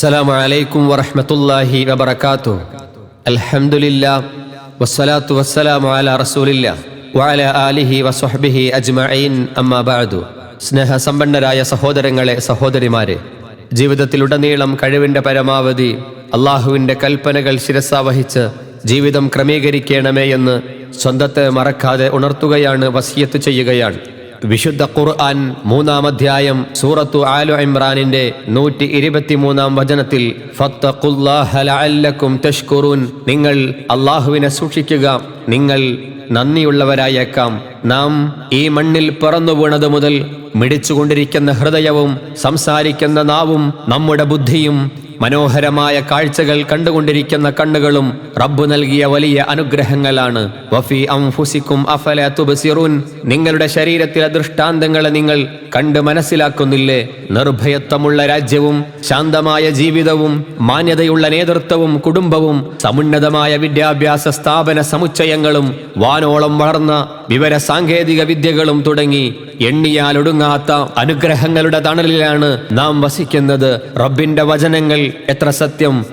السلام عليكم ورحمة الله وبركاته الحمد لله والصلاة والسلام على رسول الله وعلى آله وصحبه أجمعين أما بعد സ്നേഹസമ്പന്നരായ സഹോദരങ്ങളെ സഹോദരിമാരെ ജീവിതത്തിലുടനീളം കഴിവിൻ്റെ പരമാവധി അള്ളാഹുവിൻ്റെ കൽപ്പനകൾ ശിരസാവഹിച്ച് ജീവിതം ക്രമീകരിക്കണമേ എന്ന് സ്വന്തത്തെ മറക്കാതെ ഉണർത്തുകയാണ് വസിയത്ത് ചെയ്യുകയാണ് വിശുദ്ധ ഖുർആൻ മൂന്നാം അധ്യായം സൂറത്തു ആലു ഇമ്രാനിന്റെ നൂറ്റി ഇരുപത്തിമൂന്നാം വചനത്തിൽ തഷ്കുറൂൻ നിങ്ങൾ അള്ളാഹുവിനെ സൂക്ഷിക്കുക നിങ്ങൾ നന്ദിയുള്ളവരായേക്കാം നാം ഈ മണ്ണിൽ പിറന്നു വീണത് മുതൽ മിടിച്ചുകൊണ്ടിരിക്കുന്ന ഹൃദയവും സംസാരിക്കുന്ന നാവും നമ്മുടെ ബുദ്ധിയും മനോഹരമായ കാഴ്ചകൾ കണ്ടുകൊണ്ടിരിക്കുന്ന കണ്ണുകളും റബ്ബ് നൽകിയ വലിയ അനുഗ്രഹങ്ങളാണ്. വഫി അംഫുസിക്കും അഫല നിങ്ങളുടെ ശരീരത്തിലെ ദൃഷ്ടാന്തങ്ങളെ നിങ്ങൾ കണ്ട് മനസ്സിലാക്കുന്നില്ലേ? നിർഭയത്വമുള്ള രാജ്യവും ശാന്തമായ ജീവിതവും മാന്യതയുള്ള നേതൃത്വവും കുടുംബവും സമുന്നതമായ വിദ്യാഭ്യാസ സ്ഥാപന സമുച്ചയങ്ങളും വാനോളം വളർന്ന വിവര സാങ്കേതിക വിദ്യകളും തുടങ്ങി എണ്ണിയാലൊടുങ്ങാത്ത അനുഗ്രഹങ്ങളുടെ തണലിലാണ് നാം വസിക്കുന്നത്. റബ്ബിന്റെ വചനങ്ങൾ എത്ര സത്യം?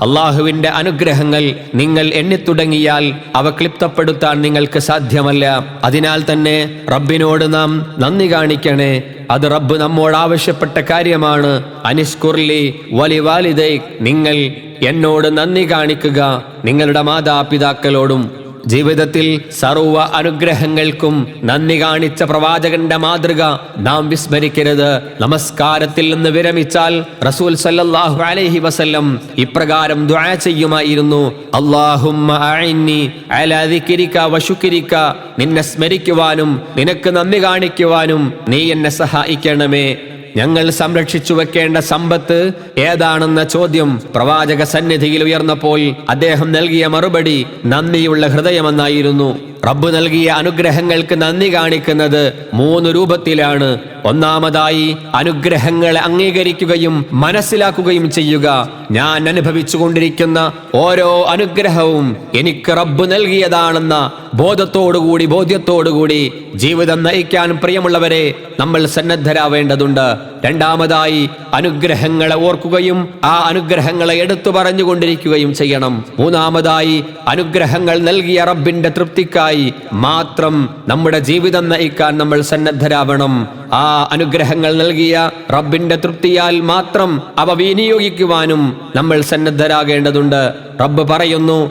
അള്ളാഹുവിന്റെ അനുഗ്രഹങ്ങൾ നിങ്ങൾ എണ്ണിത്തുടങ്ങിയാൽ അവ ക്ലിപ്തപ്പെടുത്താൻ നിങ്ങൾക്ക് സാധ്യമല്ല. അതിനാൽ തന്നെ റബ്ബിനോട് നാം നന്ദി കാണിക്കണേ. അത് റബ്ബ് നമ്മോട് ആവശ്യപ്പെട്ട കാര്യമാണ്. അനിസ്കുർലി വലി വാലിദൈ നിങ്ങൾ എന്നോട് നന്ദി കാണിക്കുക. നിങ്ങളുടെ മാതാപിതാക്കളോടും ജീവിതത്തിൽ സർവ അനുഗ്രഹങ്ങൾക്കും നന്ദി കാണിച്ച പ്രവാചകന്റെ മാതൃക നാം വിസ്മരിക്കരുത്. നമസ്കാരത്തിൽ നിന്ന് വിരമിച്ചാൽ റസൂൽ സല്ലല്ലാഹു അലൈഹി വസല്ലം ഇപ്രകാരം ദുആ ചെയ്യുമായിരുന്നു. അല്ലാഹുമ്മ അഇന്നി അലാ നിന്നെ സ്മരിക്കുവാനും നിനക്ക് നന്ദി കാണിക്കുവാനും നീ എന്നെ സഹായിക്കണമേ. ഞങ്ങൾ സംരക്ഷിച്ചു വെക്കേണ്ട സമ്പത്ത് ഏതാണെന്ന ചോദ്യം പ്രവാചക സന്നിധിയിൽ ഉയർന്നപ്പോൾ അദ്ദേഹം നൽകിയ മറുപടി നന്ദിയുള്ള ഹൃദയമെന്നായിരുന്നു. റബ്ബ് നൽകിയ അനുഗ്രഹങ്ങൾക്ക് നന്ദി കാണിക്കുന്നത് മൂന്ന് രൂപത്തിലാണ്. ഒന്നാമതായി അനുഗ്രഹങ്ങളെ അംഗീകരിക്കുകയും മനസ്സിലാക്കുകയും ചെയ്യുക. ഞാൻ അനുഭവിച്ചു കൊണ്ടിരിക്കുന്ന ഓരോ അനുഗ്രഹവും എനിക്ക് റബ്ബ് നൽകിയതാണെന്ന ബോധത്തോടുകൂടി ബോധ്യത്തോടുകൂടി ജീവിതം നയിക്കാൻ പ്രിയമുള്ളവരെ നമ്മൾ സന്നദ്ധരാവേണ്ടതുണ്ട്. രണ്ടാമതായി അനുഗ്രഹങ്ങളെ ഓർക്കുകയും ആ അനുഗ്രഹങ്ങളെ എടുത്തു പറഞ്ഞുകൊണ്ടിരിക്കുകയും ചെയ്യണം. മൂന്നാമതായി അനുഗ്രഹങ്ങൾ നൽകിയ റബ്ബിന്റെ തൃപ്തിക്കായി മാത്രം നമ്മുടെ ജീവിതം നയിക്കാൻ നമ്മൾ സന്നദ്ധരാവണം. ആ അനുഗ്രഹങ്ങൾ നൽകിയ റബ്ബിന്റെ തൃപ്തിയാൽ മാത്രം അവ വിനിയോഗിക്കുവാനും നമ്മൾ സന്നദ്ധരാകേണ്ടതുണ്ട്. റബ്ബ് പറയുന്നു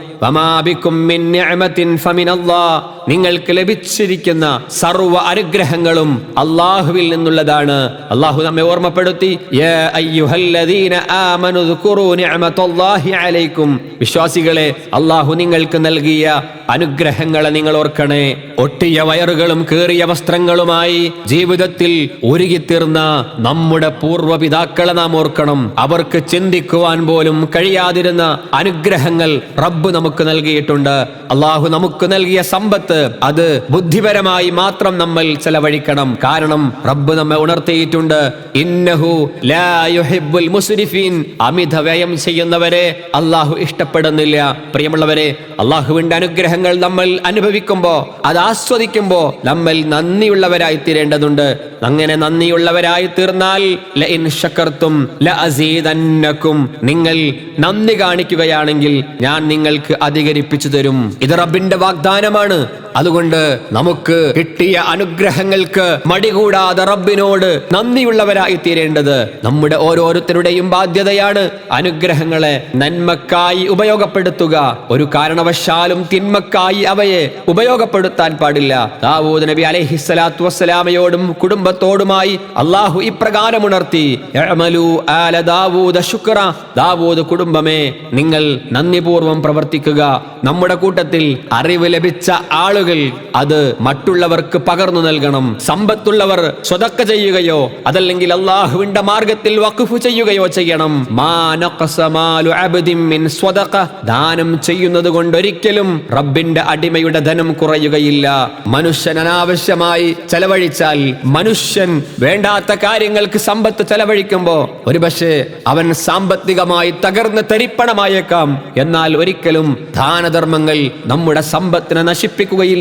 നിങ്ങൾക്ക് ലഭിച്ചിരിക്കുന്ന സർവ അനുഗ്രഹങ്ങളും അള്ളാഹുവിൽ നിന്നുള്ളതാണ്. അള്ളാഹു നമ്മെ ഓർമ്മപ്പെടുത്തി വിശ്വാസികളെ അള്ളാഹു നിങ്ങൾക്ക് നൽകിയ അനുഗ്രഹങ്ങളെ നിങ്ങൾ ഓർക്കണേ. ഒട്ടിയ വയറുകളും കീറിയ വസ്ത്രങ്ങളുമായി ജീവിതത്തിൽ ഉരുകിത്തീർന്ന നമ്മുടെ പൂർവപിതാക്കളെ നാം ഓർക്കണം. അവർക്ക് ചിന്തിക്കുവാൻ പോലും കഴിയാതിരുന്ന അനുഗ്രഹങ്ങൾ റബ്ബ് നമുക്ക് നൽകിയിട്ടുണ്ട്. അള്ളാഹു നമുക്ക് നൽകിയ സമ്പത്ത് അത് ബുദ്ധിപരമായി മാത്രം നമ്മൾ ചെലവഴിക്കണം. കാരണം റബ്ബ് നമ്മെ ഉണർത്തിയിട്ടുണ്ട്. ഇന്നഹു ലാ യുഹിബ്ബുൽ മുസ്രിഫീൻ. അമിത വ്യയം ചെയ്യുന്നവരെ അള്ളാഹു ഇഷ്ടപ്പെടുന്നില്ല. പ്രിയമുള്ളവരെ അള്ളാഹുവിന്റെ അനുഗ്രഹങ്ങൾ നമ്മൾ അനുഭവിക്കുമ്പോ അത് ആസ്വദിക്കുമ്പോ നമ്മൾ നന്ദിയുള്ളവരായി തീരേണ്ടതുണ്ട്. അങ്ങനെ നന്ദിയുള്ളവരായി തീർന്നാൽ ും നിങ്ങൾ നന്ദി കാണിക്കുകയാണെങ്കിൽ ഞാൻ നിങ്ങൾക്ക് അധികരിപ്പിച്ചു തരും. ഇത് റബ്ബിന്റെ വാഗ്ദാനമാണ്. അതുകൊണ്ട് നമുക്ക് കിട്ടിയ അനുഗ്രഹങ്ങൾക്ക് മടികൂടാതെ റബ്ബിനോട് നന്ദിയുള്ളവരായി തീരേണ്ടത് നമ്മുടെ ഓരോരുത്തരുടെയും ബാധ്യതയാണ് അനുഗ്രഹങ്ങളെ നന്മക്കായി ഉപയോഗപ്പെടുത്തുക. ഒരു കാരണവശാലും തിന്മക്കായി അവയെ ഉപയോഗപ്പെടുത്താൻ പാടില്ല. ദാവൂദ് നബി അലൈഹിസ്സലാത്തു വസ്സലാമയോടും കുടുംബത്തോടുമായി അള്ളാഹു ഇപ്രകാരം ഉണർത്തി "ഇഅ്മലൂ ആല ദാവൂദ ശുക്ര. ദാവൂദ് കുടുംബമേ നിങ്ങൾ നന്ദിപൂർവം പ്രവർത്തിക്കുക. നമ്മുടെ കൂട്ടത്തിൽ അറിവ് ലഭിച്ച ആളുകൾ അത് മറ്റുള്ളവർക്ക് പകർന്നു നൽകണം. സമ്പത്തുള്ളവർ സ്വതക്ക ചെയ്യുകയോ അതല്ലെങ്കിൽ അള്ളാഹുവിന്റെ മാർഗത്തിൽ വഖഫ് ചെയ്യുകയോ ചെയ്യണം. ദാനം ചെയ്യുന്നത് കൊണ്ട് ഒരിക്കലും റബ്ബിന്റെ അടിമയുടെ ധനം കുറയുകയില്ല. മനുഷ്യൻ അനാവശ്യമായി ചെലവഴിച്ചാൽ മനുഷ്യൻ വേണ്ടാത്ത കാര്യങ്ങൾക്ക് സമ്പത്ത് ചെലവഴിക്കുമ്പോ ഒരുപക്ഷെ അവൻ സാമ്പത്തികമായി തകർന്ന് തരിപ്പണമായേക്കാം എന്നാൽ ഒരിക്കലും ദാനധർമ്മങ്ങൾ നമ്മുടെ സമ്പത്തിനെ നശിപ്പിക്കുകയില്ല.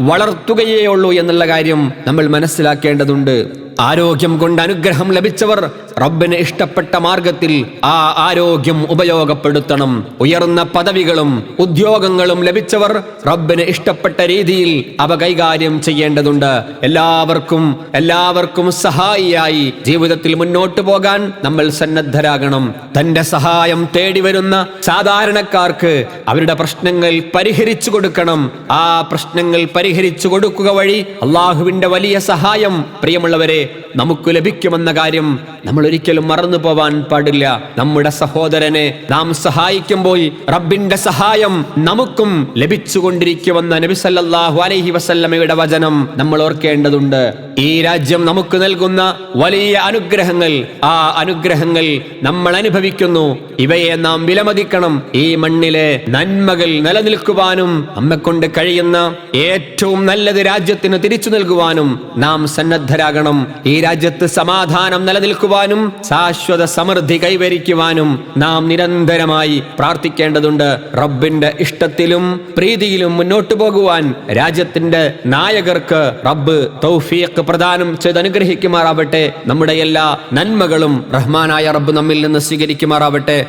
വളർത്തുകയേ ഉള്ളൂ എന്നുള്ള കാര്യം നമ്മൾ മനസ്സിലാക്കേണ്ടതുണ്ട്. ആരോഗ്യം കൊണ്ട് അനുഗ്രഹം ലഭിച്ചവർ റബ്ബിന് ഇഷ്ടപ്പെട്ട മാർഗത്തിൽ ആ ആരോഗ്യം ഉപയോഗപ്പെടുത്തണം. ഉയർന്ന പദവികളും ഉദ്യോഗങ്ങളും ലഭിച്ചവർ റബ്ബിന് ഇഷ്ടപ്പെട്ട രീതിയിൽ അവ കൈകാര്യം ചെയ്യേണ്ടതുണ്ട്. എല്ലാവർക്കും എല്ലാവർക്കും സഹായിയായി ജീവിതത്തിൽ മുന്നോട്ടു പോകാൻ നമ്മൾ സന്നദ്ധരാകണം. തന്റെ സഹായം തേടി വരുന്ന സാധാരണക്കാർക്ക് അവരുടെ പ്രശ്നങ്ങൾ പരിഹരിച്ചു കൊടുക്കണം. ആ പ്രശ്നങ്ങൾ പരിഹരിച്ചു കൊടുക്കുക വഴി അള്ളാഹുവിന്റെ വലിയ സഹായം. പ്രിയമുള്ളവരെ നമുക്ക് ലഭിക്കുമെന്ന കാര്യം നമ്മൾ ഒരിക്കലും മറന്നു പോവാൻ പാടില്ല. നമ്മുടെ സഹോദരനെ നാം സഹായിക്കുമ്പോൾ റബ്ബിന്റെ സഹായം നമുക്കും ലഭിച്ചുകൊണ്ടിരിക്കുമെന്ന നബി സല്ലല്ലാഹു അലൈഹി വസല്ലമയുടെ വചനം നമ്മൾ ഓർക്കേണ്ടതുണ്ട്. ഈ രാജ്യം നമുക്ക് നൽകുന്ന വലിയ അനുഗ്രഹങ്ങൾ ആ അനുഗ്രഹങ്ങൾ നമ്മൾ അനുഭവിക്കുന്നു. ഇവയെ നാം വിലമതിക്കണം. ഈ മണ്ണിലെ നന്മകൾ നിലനിൽക്കുവാനും നമ്മെക്കൊണ്ട് കഴിയുന്ന ഏറ്റവും നല്ലത് രാജ്യത്തിന് തിരിച്ചു നൽകുവാനും നാം സന്നദ്ധരാകണം. ഈ രാജ്യത്ത് സമാധാനം നിലനിൽക്കുവാനും ശാശ്വത സമൃദ്ധി കൈവരിക്കുവാനും നാം നിരന്തരമായി പ്രാർത്ഥിക്കേണ്ടതുണ്ട്. റബ്ബിന്റെ ഇഷ്ടത്തിലും പ്രീതിയിലും മുന്നോട്ടു പോകുവാൻ രാജ്യത്തിന്റെ നായകർക്ക് റബ്ബ് തൗഫീഖ് പ്രദാനം ചെയ്ത് അനുഗ്രഹിക്കുമാറാവട്ടെ നമ്മുടെ എല്ലാ നന്മകളും റഹ്മാനായ റബ്ബ് നമ്മിൽ നിന്ന് സ്വീകരിക്കുമാറാവട്ടെ.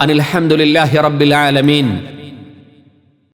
അനിൽ റബ്ബിൽ ആലമീൻ.